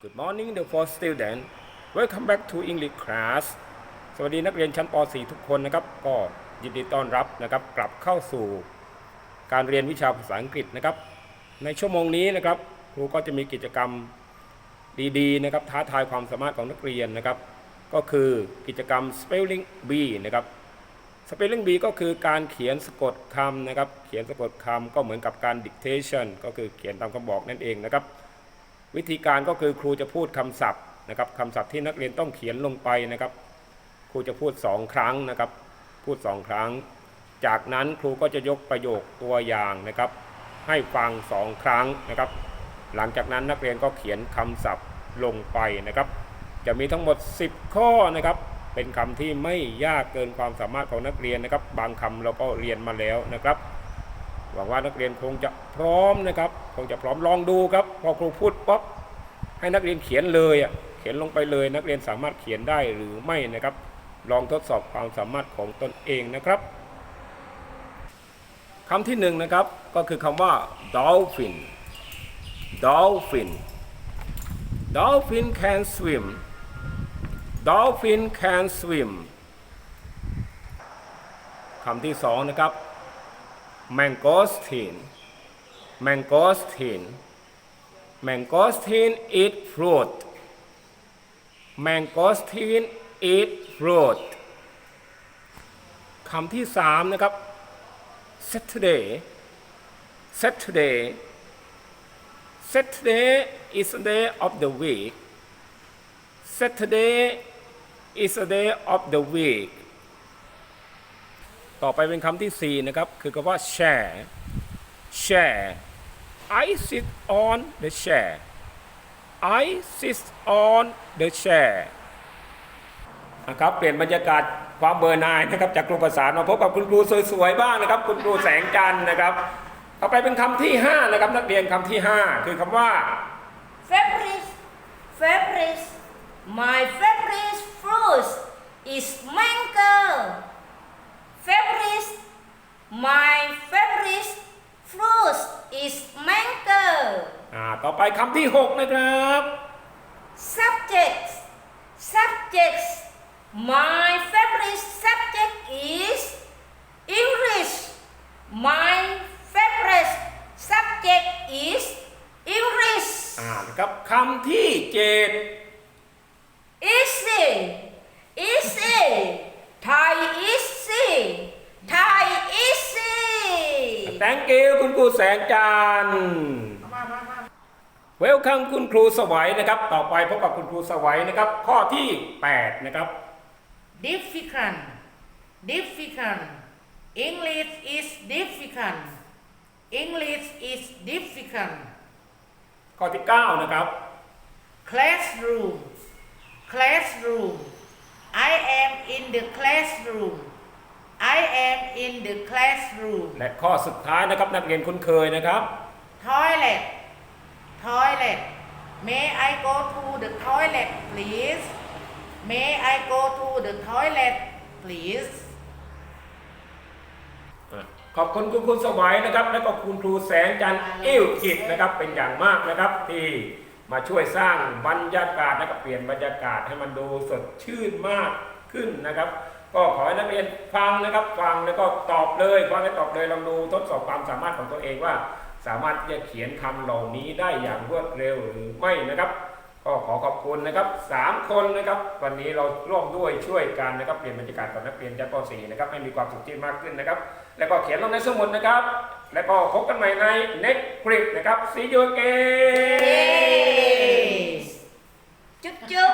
Good morning the four student Welcome back to English class สวัสดีนักเรียนชั้นป .4 ทุกคนนะครับก็ยินดีต้อนรับนะครับกลับเข้าสู่การเรียนวิชาภาษาอังกฤษนะครับ ในชั่วโมงนี้นะครับครูก็จะมีกิจกรรมดีๆนะครับท้าทายความสามารถของนักเรียนนะครับ ก็คือกิจกรรม spelling bee นะครับ spelling bee ก็คือการเขียนสะกดคำนะครับ เขียนสะกดคำก็เหมือนกับการ dictation ก็คือเขียนตามคำบอกนั่นเองนะครับ วิธีการก็คือครูจะพูดคำศัพท์นะครับคำศัพท์ที่นักเรียนต้องเขียนลงไปนะครับ ครูจะพูดสองครั้งนะครับ พูดสองครั้ง จากนั้นครูก็จะยกประโยคตัวอย่างนะครับ ให้ฟังสองครั้งนะครับ หลังจากนั้นนักเรียนก็เขียนคำศัพท์ลงไปนะครับ จะมีทั้งหมด 10 ข้อนะครับ เป็นคำที่ไม่ยากเกินความสามารถของนักเรียนนะครับ บางคำเราก็เรียนมาแล้วนะครับ หวังว่านักเรียนคงจะพร้อมนะครับคงจะพร้อมลองดูครับ พอครูพูดป๊อปให้นักเรียนเขียนเลยอะเขียนลงไปเลย นักเรียนสามารถเขียนได้หรือไม่นะครับ ลองทดสอบความสามารถของตนเองนะครับคำที่หนึ่งนะครับก็คือคำว่า dolphin dolphin dolphin can swim dolphin can swim คำที่สองนะครับ mangosteen mangosteen mangosteen eat fruit mangosteen eat fruit คำที่สามนะครับ Saturday Saturday Saturday is a day of the week Saturday is a day of the week ต่อไปเป็นคำที่สี่นะครับ คือคำว่า share share I sit on the chair I sit on the chair นะครับเปลี่ยนบรรยากาศความเบอร์นายนะครับจากครูภาษามาพบกับคุณครูสวยๆบ้างนะครับ คุณครูแสงจันทร์นะครับต่อไปเป็นคำที่ 5 นะครับ นักเรียนคำที่ 5 คือคำว่า Favorite, favorite, my favorite fruit is mango. Favorite, my favorite fruit is mango. อ่า ต่อไปคำที่ 6 นะครับ Subjects, subjects, my favorite subject is English. My favorite subject is English. อ่านะครับคำที่ 7 Easy, easy, Thai easy, Thai easy. thank you คุณครูแสงจันทร์ Welcome คุณครูสวัยนะครับ ต่อไปพบกับคุณครูสวัยนะครับ ข้อที่ 8 นะครับ Difficult, difficult. English is difficult. English is difficult. ข้อที่ 9 นะครับ Classroom, classroom. I am in the classroom. I am in the classroom. และข้อสุดท้ายนะครับนักเรียนคุ้นเคยนะครับ Toilet, toilet. May I go to the toilet, please? May I go to the toilet, please? ขอบคุณคุณครูสวัยนะครับ และก็คุณครูแสงจันทร์เอ้วจิตนะครับเป็นอย่างมากนะครับที่มาช่วยสร้างบรรยากาศนะครับเปลี่ยนบรรยากาศให้มันดูสดชื่นมากขึ้นนะครับ ก็ขอให้นักเรียนฟังนะครับ ฟังแล้วก็ตอบเลยฟังแล้วตอบเลยลองดูทดสอบความสามารถของตัวเองว่า สามารถที่จะเขียนคำเหล่านี้ได้อย่างรวดเร็วหรือไม่นะครับก็ขอขอบคุณนะครับ3คนนะครับ วันนี้เราร่วมด้วยช่วยกันนะครับเปลี่ยนบรรยากาศกับนักเรียนชั้นป .4 นะครับให้มีความสุขที่มากขึ้นนะครับ แล้วก็เขียนลงในสมุดนะครับ แล้วก็พบกันใหม่ใน next clip นะครับ see you again บจุ๊บ